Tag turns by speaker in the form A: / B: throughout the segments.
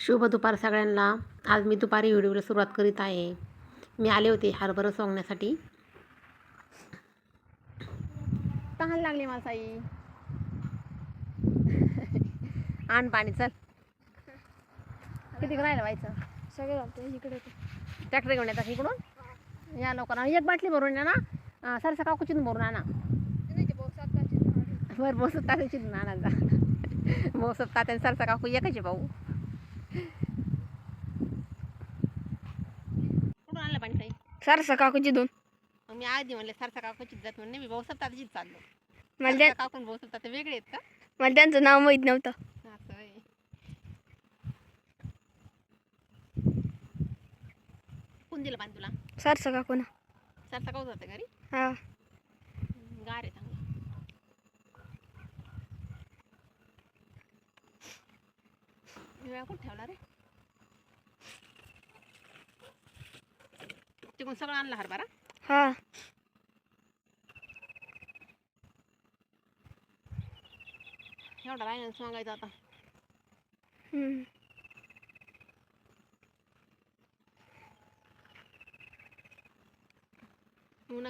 A: शुभ दुपार सगळ्यांना. आज मी दुपारी व्हिडिओला सुरुवात करीत आहे. मी आले होते हरभरं सोंगण्यासाठी. तहान लागली मासाई आण पाणी चल. किती राहिलं व्हायचं
B: सगळे इकडे
A: ट्रॅक्टर घेऊन येतात इकडून? या लवकर एक बाटली भरून या ना सरसा काकूची भरून आणा. बरं मोसत तात्याची आणा जा. मोसत तात्या सरसा काकू एकाचे भाऊ. कुठून आणलं पाणी ताई?
B: सरसा काकूची दोन.
A: मग मी आधी म्हणले सरसा काकूचीच जात म्हणले मी भाऊसाहेब तात्याचीच चाललो.
B: मला
A: सरसा
B: त्या
A: काकून भाऊसाहेब तात्या वेगळे आहेत का?
B: मला त्यांचं नाव माहीत नव्हतं.
A: असं आहे. कोण दिलं पाणी तुला?
B: सरसा काकून.
A: सरसा काकू जाते घरी?
B: हा.
A: गार आहे चांगलं. वेळा कुठं ठेवला रे तिकडून सगळं आणलं हरभरा
B: हा
A: एवढा राहिलं सांगायचं आता
B: हम्म.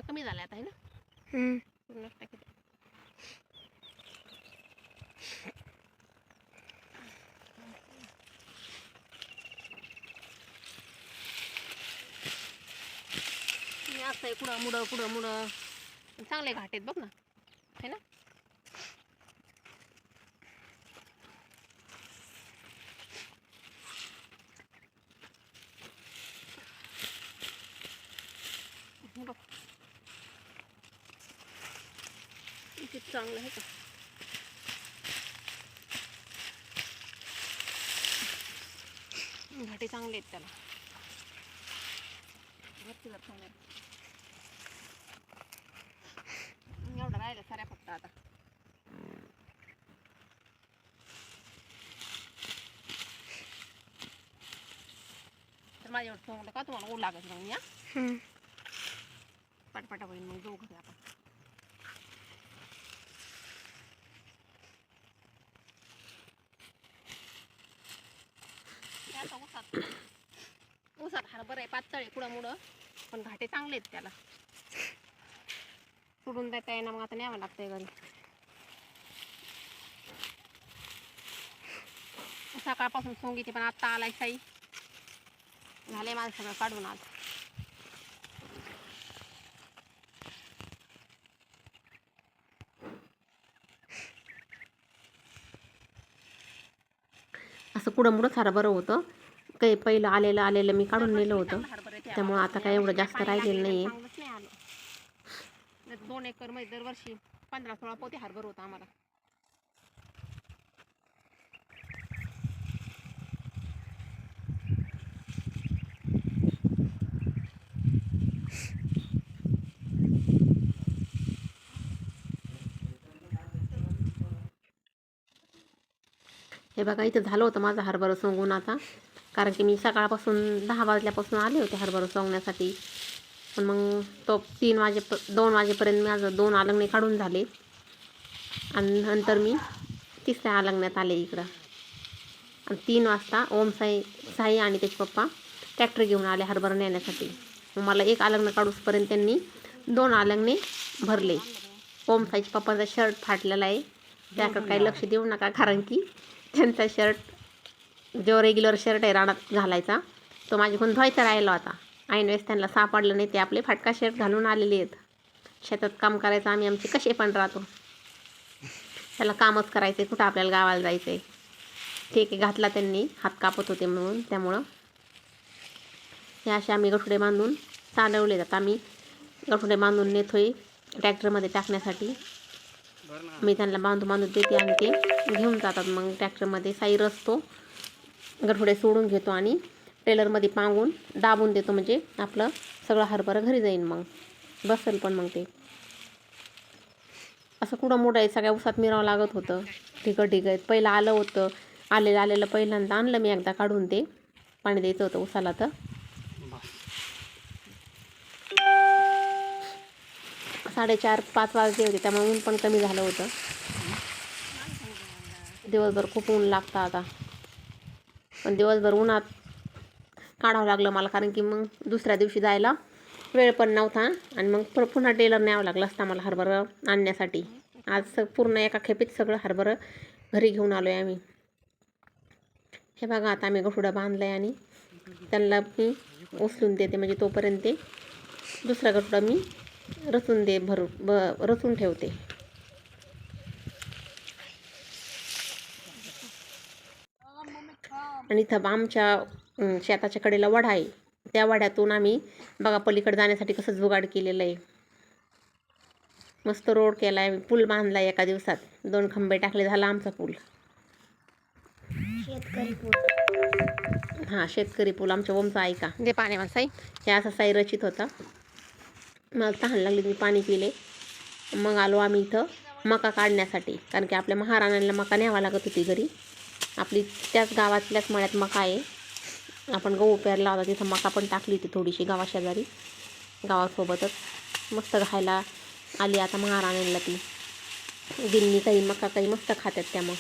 A: कमी झालं आता आहे ना
B: हम्म.
A: टाकीत. हे असं आहे कुठं मुडं कुठं मुडं. चांगले घाट आहेत बघ ना. है ना? हे बघ. किती चांगलं आहे का? घाटे चांगले आहेत त्याला. वरती वर चांगले आहेत. एवढं राहिलं साऱ्या फक्त आता तर माझ्या सोंगलं का तुम्हाला ऊन लागत मग या. पटपटा होईल मग जाऊ घरी आपण आता ऊसात ऊसात हरभर आहे पातळ आहे कुडं मुडं पण घाटे चांगले आहेत त्याला सोडून देता येईना मग आता न्यावं लागतंय घरी. सकाळपासून सोंगीची पण आत्ता आलाय साई. झालंय माझं सगळं काढून आज. असं कुडं मुडं सारं बरं होतं. काही पहिलं आलेलं आलेलं मी काढून नेलं होतं. त्यामुळं आता काय एवढं जास्त राहिलेलं नाही आहे दोन एकरमध्ये दरवर्षी पंधरा सोळा पोते हरभर होता आम्हाला. हे बघा इथं झालं होतं माझं हरभरं सोंगून आता. कारण की मी सकाळपासून दहा वाजल्यापासून आले होते हरभरं सोंगण्यासाठी. पण मग तो तीन वाजे दोन वाजेपर्यंत माझं दोन अलंगणे काढून झाले. आणि नंतर मी तिसऱ्या अलंगण्यात आले इकडं. आणि तीन वाजता ओम साई साई आणि त्याचे पप्पा ट्रॅक्टर घेऊन आले हरभरा नेण्यासाठी. मग मला एक आलंगणं काढूसपर्यंत त्यांनी दोन अलंगणे भरले. ओम साईच्या पप्पाचा शर्ट फाटलेला आहे. त्याकडे काही लक्ष देऊ नका कारण की त्यांचा शर्ट जो रेग्युलर शर्ट आहे रानात घालायचा तो माझ्याकडून धुवायचा राहिला होता. ऐन वेळेस त्यांना सापडलं नाही ते आपले फाटका शर्ट घालून आलेले आहेत. शेतात काम करायचं आम्ही आमचे कसे पण राहतो. त्याला कामच करायचं आहे कुठं आपल्याला गावाला जायचं आहे ठीक आहे घातला त्यांनी हात कापत होते म्हणून त्यामुळं. हे असे आम्ही गठुडे बांधून चालवले जात आम्ही गठुडे बांधून नेतोय ट्रॅक्टरमध्ये टाकण्यासाठी. मी त्यांना बांधून बांधून देते आणि ते घेऊन जातात. मग ट्रॅक्टरमध्ये साई रचतो गठुडे सोडून घेतो आणि टेलरमध्ये पांगून दाबून देतो म्हणजे आपलं सगळं हरभरं घरी जाईन मग. बसेल पण मग ते. असं कुठं मोठं आहे सगळ्या उसात मिरावं लागत होतं. ढिगं ठिकं आहेत. पहिलं आलं होतं. आलेलं आलेलं पहिल्यांदा आणलं मी एकदा काढून ते. पाणी द्यायचं होतं उसाला तर. साडेचार पाच वाजले होते. त्यामुळे ऊन पण कमी झालं होतं. दिवसभर खूप ऊन लागतं आता. पण दिवसभर उन्हात काढावं लागलं मला कारण की मग दुसऱ्या दिवशी जायला वेळ पण नव्हता. आणि मग पर पुन्हा टेलर न्यावं लागलं असतं मला हरभरं आणण्यासाठी. आज स पूर्ण एका खेपेत सगळं हरभरं घरी घेऊन आलो आहे आम्ही. हे बघा आता आम्ही गठुडा बांधला आहे आणि त्यांना मी उचलून देते म्हणजे तोपर्यंत ते दुसरा गठुडा मी रचून दे भरू ब रचून ठेवते. आणि इथं आमच्या शेताच्या कडेला वडा आहे. त्या वड्यातून आम्ही बघा पलीकडे जाण्यासाठी कसं जुगाड केलेलं आहे. मस्त रोड केला आहे पूल बांधला आहे एका दिवसात. दोन खंबे टाकले झाला आमचा पूल.
B: शेतकरी
A: हां शेतकरी पूल आमच्या ओमचा ऐका. जे पाणी मला साई. हे असा साई रचित होता. मला तहान लागली मी पाणी पिले. मग आलो आम्ही इथं मका काढण्यासाठी. कारण की आपल्या महाराणाला मका न्यावा लागत होती घरी. आपली त्याच गावातल्याच मळ्यात मका आहे. आपण गहू पेरला होता तिथं मका पण टाकली होती थोडीशी गावाशेजारी गावासोबतच. मस्त खायला आली आता महाराणीला ती. गिन्नी काही मका काही मस्त खात्यात त्या मग.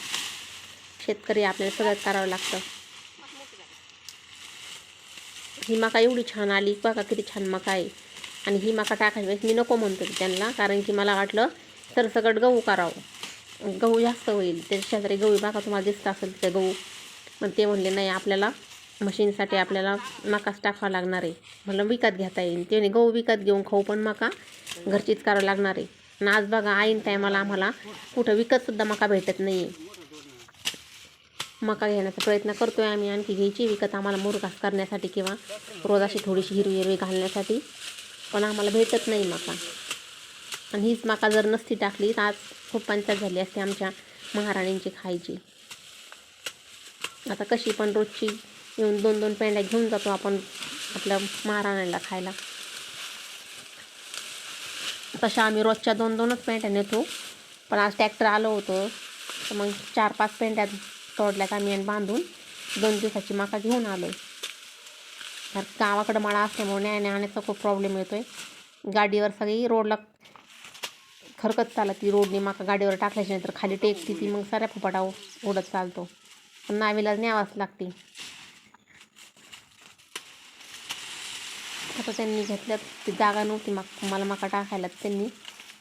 A: शेतकरी आपल्याला सगळंच करावं लागतं. ही मका एवढी छान आली बघा किती छान मका आहे. आणि ही मका टाकायची वेळेस मी नको म्हणतो त्यांना कारण की मला वाटलं सरसकट गहू करावं. गहू जास्त होईल त्याच्या शेजारी गहू बघा तुम्हाला दिसत असेल तिथे गहू. पण ते म्हणले नाही आपल्याला मशीनसाठी आपल्याला मकाच टाकावा लागणार आहे. मला विकत घेता येईल. ते गहू विकत घेऊन खाऊ पण मका घरचीच करावं लागणार आहे. आणि आज बघा ऐन टायमाला आम्हाला कुठं विकतसुद्धा मका भेटत नाही आहे मका घेण्याचा प्रयत्न करतो आहे आम्ही. आणखी घ्यायची विकत आम्हाला मुरघास करण्यासाठी किंवा रोज अशी थोडीशी हिरवी हिरवी घालण्यासाठी. पण आम्हाला भेटत नाही मका. आणि हीच मका जर नसती टाकली तर आज खूप पंचायत झाली असते आमच्या महाराणींची खायची. आता कशी पण रोजची येऊन दोन दोन पेंड्या घेऊन जातो आपण आपल्या महाराणाला खायला. तशा आम्ही रोजच्या दोन दोनच पेंट्या नेतो. पण आज ट्रॅक्टर आलं होतं तर मग चार पाच पेंट्या तोडल्यात आम्ही आणि बांधून दोन दिवसाची माका घेऊन आलो. आहे तर गावाकडं मला असल्यामुळे न्याय आणण्याचा खूप प्रॉब्लेम येतो आहे गाडीवर सगळी रोडला खरकत चालत ती रोडने माका गाडीवर टाकल्याच्या तर खाली टेकती ती मग साऱ्या फुपाटा उडत चालतो. पण नावीला न्यावाच लागते. आता त्यांनी घेतल्यात ती जागा नव्हती मग मला मका टाकायला त्यांनी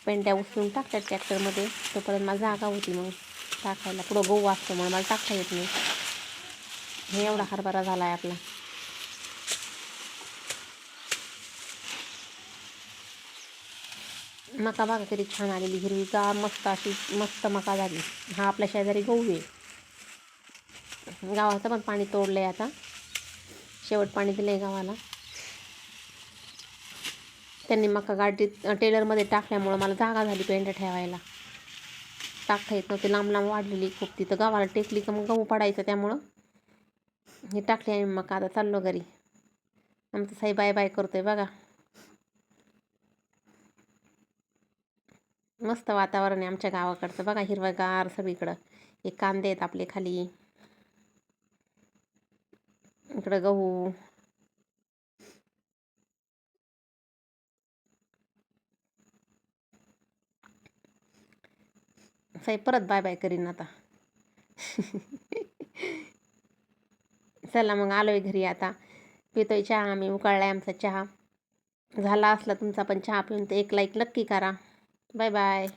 A: पेंट्या उचलून टाकतात ट्रॅक्टरमध्ये. तोपर्यंत मला जागा होती मग टाकायला. पुढं गहू असतो म्हणून मला टाकता येत नाही. हे एवढा हरभरा झाला आहे आपला. मका बघा किती छान आलेली हिरवी गार मस्त अशी मस्त मका झाली. हा आपल्या शेजारी गहू आहे. गावाचं पण पाणी तोडलं आहे आता. शेवट पाणी दिलं आहे गावाला. त्यांनी मका गाडीत टेलरमध्ये टाकल्यामुळं मला जागा झाली पेंट ठेवायला. टाकता येत नव्हती. लांब लांब वाढलेली खूप तिथं गावाला टेकली का मग गहू पडायचं त्यामुळं. हे टाकले आम्ही मका. आता चाललो घरी. आमचं साई बाय बाय करतोय बघा. मस्त वातावरण आहे आमच्या गावाकडचं. बघा हिरवगार सगळीकडं. हे कांदे आहेत आपले खाली. इकडं गहू. साई परत बाय बाय करीन आता. चला मग आलोय घरी आता. पितोय चहा आम्ही उकाळलाय आमचा चहा. झाला असला तुमचा पण चहा पिऊन तर एक लाईक नक्की करा. Bye bye